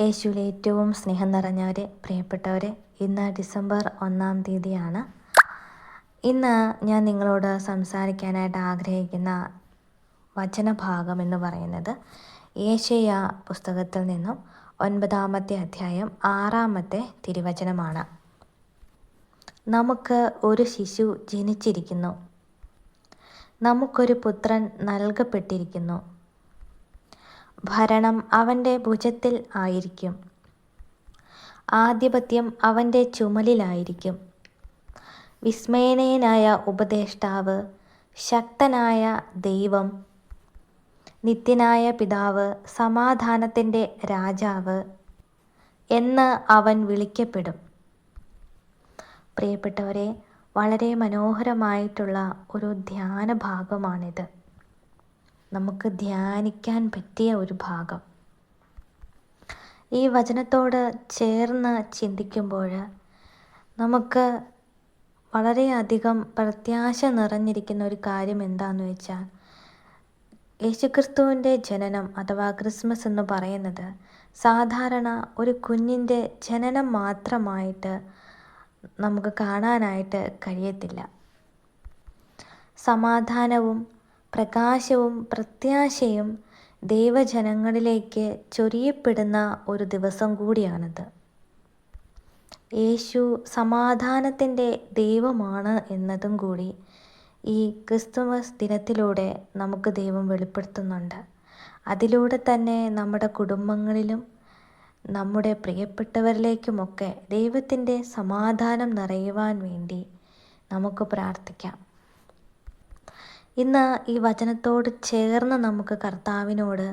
യേശുവിൽ ഏറ്റവും സ്നേഹം നിറഞ്ഞവരെ പ്രിയപ്പെട്ടവരെ ഇന്ന് ഡിസംബർ ഒന്നാം തീയതിയാണ്. ഇന്ന് ഞാൻ നിങ്ങളോട് സംസാരിക്കാനായിട്ട് ആഗ്രഹിക്കുന്ന വചനഭാഗം എന്ന് പറയുന്നത് ഏഷ്യ പുസ്തകത്തിൽ നിന്നും ഒൻപതാമത്തെ അധ്യായം ആറാമത്തെ തിരുവചനമാണ്. നമുക്ക് ഒരു ശിശു ജനിച്ചിരിക്കുന്നു. നമുക്കൊരു പുത്രൻ നൽകപ്പെട്ടിരിക്കുന്നു. ഭരണം അവന്റെ ഭുജത്തിൽ ആയിരിക്കും. ആധിപത്യം അവന്റെ ചുമലിലായിരിക്കും. വിസ്മയനീയനായ ഉപദേഷ്ടാവ് ശക്തനായ ദൈവം നിത്യനായ പിതാവ് സമാധാനത്തിന്റെ രാജാവ് എന്ന് അവൻ വിളിക്കപ്പെടും. പ്രിയപ്പെട്ടവരെ വളരെ മനോഹരമായിട്ടുള്ള ഒരു ധ്യാന ഭാഗമാണിത് നമുക്ക് ധ്യാനിക്കാൻ പറ്റിയ ഒരു ഭാഗം. ഈ വചനത്തോട് ചേർന്ന് ചിന്തിക്കുമ്പോൾ നമുക്ക് വളരെയധികം പ്രത്യാശ നിറഞ്ഞിരിക്കുന്ന ഒരു കാര്യം എന്താണെന്ന് വെച്ചാൽ യേശുക്രിസ്തുവിന്റെ ജനനം അഥവാ ക്രിസ്മസ് എന്ന് പറയുന്നത് സാധാരണ ഒരു കുഞ്ഞിന്റെ ജനനം മാത്രമായിട്ട് നമുക്ക് കാണാനായിട്ട് കഴിയത്തില്ല. സമാധാനവും പ്രകാശവും പ്രത്യാശയും ദൈവജനങ്ങളിലേക്ക് ചൊരിയപ്പെടുന്ന ഒരു ദിവസം കൂടിയാണിത്. യേശു സമാധാനത്തിന്റെ ദൈവമാണ് എന്നതും കൂടി ഈ ക്രിസ്തുമസ് ദിനത്തിലൂടെ നമുക്ക് ദൈവം വെളിപ്പെടുത്തുന്നുണ്ട്. അതിലൂടെ തന്നെ നമ്മുടെ കുടുംബങ്ങളിലും നമ്മുടെ പ്രിയപ്പെട്ടവരിലേക്കുമൊക്കെ ദൈവത്തിന്റെ സമാധാനം നിറയുവാൻ വേണ്ടി നമുക്ക് പ്രാർത്ഥിക്കാം. ഇന്ന് ഈ വചനത്തോട് ചേർന്ന് നമുക്ക് കർത്താവിനോട്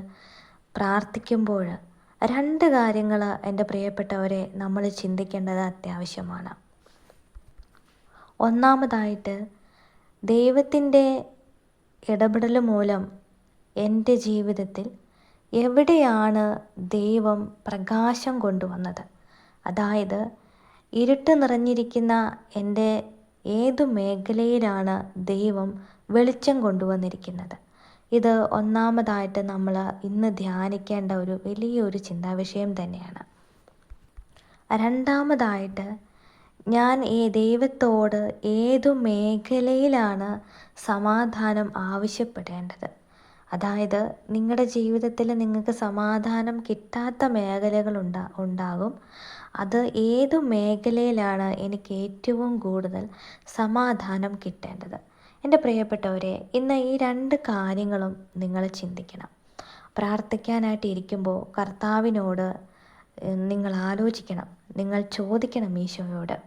പ്രാർത്ഥിക്കുമ്പോൾ രണ്ട് കാര്യങ്ങൾ എന്റെ പ്രിയപ്പെട്ടവരെ നമ്മൾ ചിന്തിക്കേണ്ടത് അത്യാവശ്യമാണ്. ഒന്നാമതായിട്ട് ദൈവത്തിന്റെ ഇടപെടൽ മൂലം എന്റെ ജീവിതത്തിൽ എവിടെയാണ് ദൈവം പ്രകാശം കൊണ്ടുവന്നത്? അതായത് ഇരുട്ട് നിറഞ്ഞിരിക്കുന്ന എന്റെ ഏതു മേഖലയിലാണ് ദൈവം വെളിച്ചം കൊണ്ടുവന്നിരിക്കുന്നത്. ഇത് ഒന്നാമതായിട്ട് നമ്മൾ ഇന്ന് ധ്യാനിക്കേണ്ട ഒരു വലിയൊരു ചിന്താവിഷയം തന്നെയാണ്. രണ്ടാമതായിട്ട് ഞാൻ ഈ ദൈവത്തോട് ഏതു മേഖലയിലാണ് സമാധാനം ആവശ്യപ്പെടേണ്ടത്? അതായത് നിങ്ങളുടെ ജീവിതത്തിൽ നിങ്ങൾക്ക് സമാധാനം കിട്ടാത്ത മേഖലകൾ ഉണ്ടാ ഉണ്ടാകും. അത് ഏതു മേഖലയിലാണ് എനിക്ക് ഏറ്റവും കൂടുതൽ സമാധാനം കിട്ടേണ്ടത്? എന്റെ പ്രിയപ്പെട്ടവരെ ഇന്ന് ഈ രണ്ട് കാര്യങ്ങളും നിങ്ങൾ ചിന്തിക്കണം. പ്രാർത്ഥിക്കാനായിട്ട് ഇരിക്കുമ്പോൾ കർത്താവിനോട് നിങ്ങൾ ആലോചിക്കണം. നിങ്ങൾ ചോദിക്കണം ഈശോയോട്.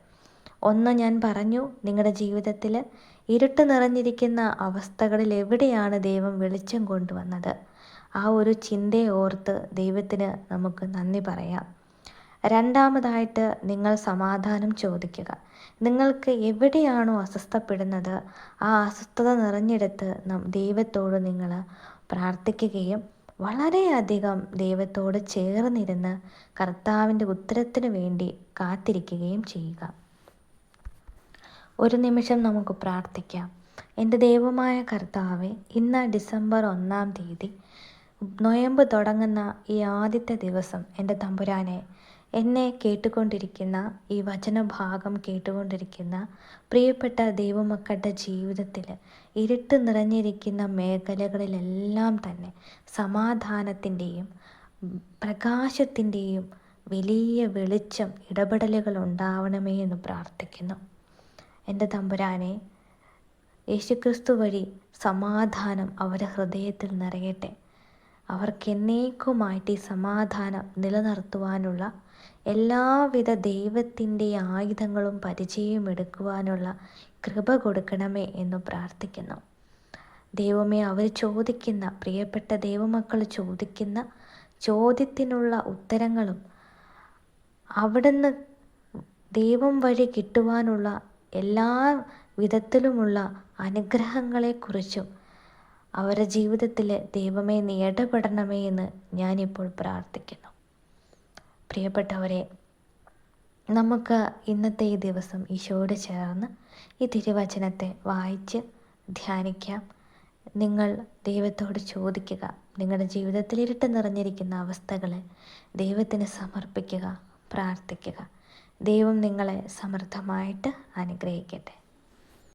ഒന്ന് ഞാൻ പറഞ്ഞു നിങ്ങളുടെ ജീവിതത്തിൽ ഇരുട്ട് നിറഞ്ഞിരിക്കുന്ന അവസ്ഥകളിൽ എവിടെയാണ് ദൈവം വെളിച്ചം കൊണ്ടുവന്നത്? ആ ഒരു ചിന്തയെ ഓർത്ത് ദൈവത്തിന് നമുക്ക് നന്ദി പറയാം. രണ്ടാമതായിട്ട് നിങ്ങൾ സമാധാനം ചോദിക്കുക. നിങ്ങൾക്ക് എവിടെയാണോ അസ്വസ്ഥപ്പെടുന്നത് ആ അസ്വസ്ഥത നിറഞ്ഞെടുത്ത് ദൈവത്തോട് നിങ്ങൾ പ്രാർത്ഥിക്കുകയും വളരെയധികം ദൈവത്തോട് ചേർന്നിരുന്ന് കർത്താവിന്റെ ഉത്തരത്തിനു വേണ്ടി കാത്തിരിക്കുകയും ചെയ്യുക. ഒരു നിമിഷം നമുക്ക് പ്രാർത്ഥിക്കാം. എന്റെ ദൈവമായ കർത്താവെ ഇന്ന് ഡിസംബർ ഒന്നാം തീയതി നൊയമ്പ് തുടങ്ങുന്ന ഈ ആദ്യത്തെ ദിവസം എന്റെ തമ്പുരാനെ എന്നെ കേട്ടുകൊണ്ടിരിക്കുന്ന ഈ വചനഭാഗം കേട്ടുകൊണ്ടിരിക്കുന്ന പ്രിയപ്പെട്ട ദൈവമക്കളുടെ ജീവിതത്തിൽ ഇരുട്ട് നിറഞ്ഞിരിക്കുന്ന മേഖലകളിലെല്ലാം തന്നെ സമാധാനത്തിന്റെയും പ്രകാശത്തിന്റെയും വലിയ വെളിച്ചം ഇടപെടലുകൾ ഉണ്ടാവണമേ എന്ന് പ്രാർത്ഥിക്കുന്നു. എന്റെ തമ്പുരാനെ യേശുക്രിസ്തു വഴി സമാധാനം അവരുടെ ഹൃദയത്തിൽ നിറയട്ടെ. അവർക്ക് എന്നേക്കുമായിട്ട് ഈ സമാധാനം നിലനിർത്തുവാനുള്ള എല്ലാവിധ ദൈവത്തിന്റെ ആയുധങ്ങളും പരിചയം എടുക്കുവാനുള്ള കൃപ കൊടുക്കണമേ എന്ന് പ്രാർത്ഥിക്കുന്നു. ദൈവമേ അവർ ചോദിക്കുന്ന പ്രിയപ്പെട്ട ദൈവമക്കൾ ചോദിക്കുന്ന ചോദ്യത്തിനുള്ള ഉത്തരങ്ങളും അവിടുന്ന് ദൈവം വഴി കിട്ടുവാനുള്ള എല്ലാ വിധത്തിലുമുള്ള അനുഗ്രഹങ്ങളെക്കുറിച്ചും അവരുടെ ജീവിതത്തിൽ ദൈവമേ നീ ഇടപെടണമേ എന്ന് ഞാനിപ്പോൾ പ്രാർത്ഥിക്കുന്നു. പ്രിയപ്പെട്ടവരെ നമുക്ക് ഇന്നത്തെ ഈ ദിവസം ഈശോയോട് ചേർന്ന് ഈ തിരുവചനത്തെ വായിച്ച് ധ്യാനിക്കാം. നിങ്ങൾ ദൈവത്തോട് ചോദിക്കുക നിങ്ങളുടെ ജീവിതത്തിൽ ഇരുട്ട് നിറഞ്ഞിരിക്കുന്ന അവസ്ഥകളെ ദൈവത്തിന് സമർപ്പിക്കുക പ്രാർത്ഥിക്കുക. ദൈവം നിങ്ങളെ സമൃദ്ധമായിട്ട് അനുഗ്രഹിക്കട്ടെ.